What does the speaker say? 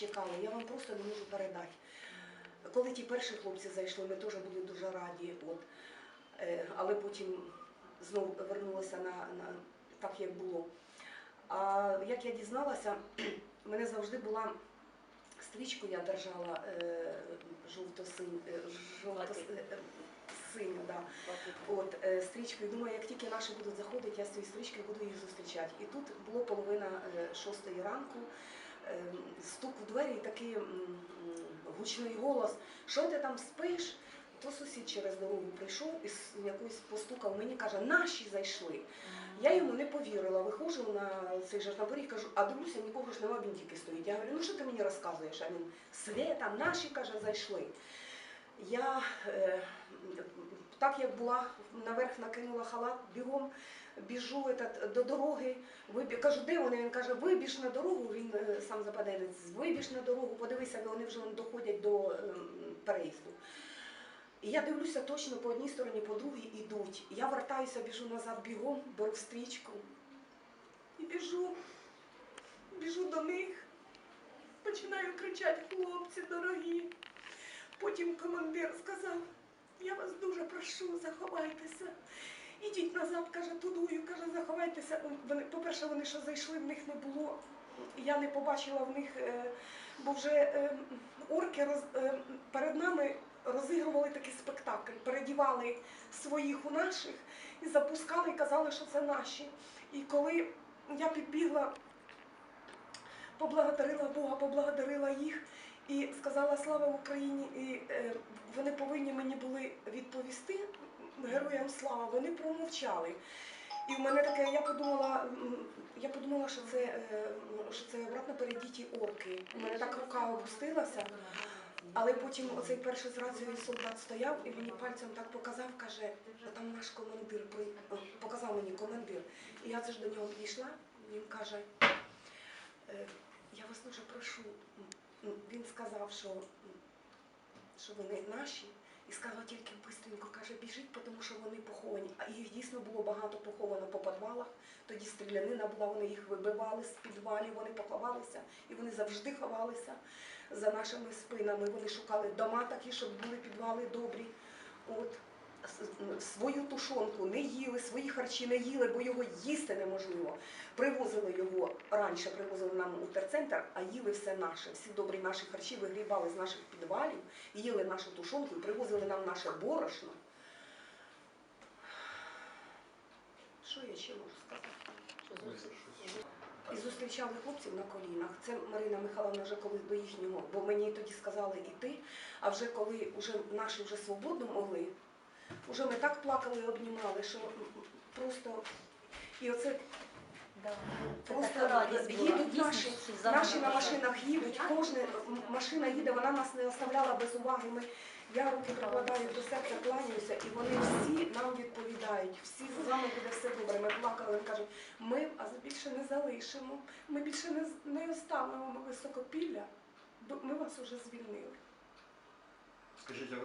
чекали, я вам просто не можу передати. Коли ті перші хлопці зайшли, ми теж були дуже раді. От. Е, Але потім знову вернулося на, на так, як було. А як я дізналася, мене завжди була стрічку, я держала е, жовто-синю, е, жовто, е, да. От е, стрічкою, думаю, як тільки наші будуть заходити, я з цією стрічкою буду їх зустрічати. І тут було половина е, шостої ранку. Е, Стук в двері і такий гучний голос. Що ти там спиш? То сусід через дорогу прийшов і якось постукав мені, каже, наші зайшли. Я йому не повірила, виходжу на цей же ж на поріг, кажу, а дивлюся, нікого ж нема, він тільки стоїть. Я говорю, ну що ти мені розказуєш? А він Света, наші каже, зайшли. Я е, так як була, наверх накинула халат, бігом біжу этот, до дороги, вибі... кажу, де вони? Він каже, вибіж на дорогу, він е, сам западенець, вибіж на дорогу, подивися, вони вже доходять до ем, переїзду. І я дивлюся точно по одній стороні, по другій ідуть. Я вертаюся, біжу назад бігом, беру стрічку і біжу, біжу до них, починаю кричати, хлопці дорогі. Потім командир сказав, вас дуже прошу, заховайтеся. Ідіть назад, каже, тудую, каже, заховайтеся. По-перше, вони що зайшли, в них не було. Я не побачила в них, е, бо вже е, орки роз, е, перед нами розігрували такий спектакль, передівали своїх у наших і запускали і казали, що це наші. І коли я підбігла, поблагодарила Бога, поблагодарила їх і сказала слава Україні. І е, вони повинні мені були відповісти героям слава. Вони промовчали. І в мене таке, я подумала, я подумала, що це, е, що це обратно перейдіті орки. У мене так рука опустилася. Але потім оцей перший з рацією солдат стояв і мені пальцем так показав, каже, там наш командир показав мені командир. І я це ж до нього підійшла, він каже, «Е, я вас дуже прошу. М, Він сказав, що, що вони наші, і сказав тільки бистренько, каже, біжіть, тому що вони поховані. А їх дійсно було багато поховано по підвалах. Тоді стрілянина була, вони їх вибивали з підвалів, вони поховалися, і вони завжди ховалися за нашими спинами. Вони шукали дома такі, щоб були підвали добрі. От свою тушонку не їли, свої харчі не їли, бо його їсти неможливо. Привозили його раніше, привозили нам у терцентр, а їли все наше. Всі добрі наші харчі вигрібали з наших підвалів, їли нашу тушонку і привозили нам наше борошно. Що я ще можу сказати? І зустрічали хлопців на колінах. Це Марина Михайловна вже коли до їхнього, бо мені тоді сказали іти. А вже коли вже наші вже свободно могли, вже ми так плакали і обнімали, що просто і оце просто їдуть наші, наші на машинах їдуть, кожна машина їде, вона нас не оставляла без уваги. Ми, я руки прикладаю до серця, кланяюся, і вони всі нам відповідають. Всі з вами буде все добре. Ми плакали, вони кажуть, ми вас більше не залишимо, ми більше не, не оставимо високопілля, бо ми вас уже звільнили. Скажіть, а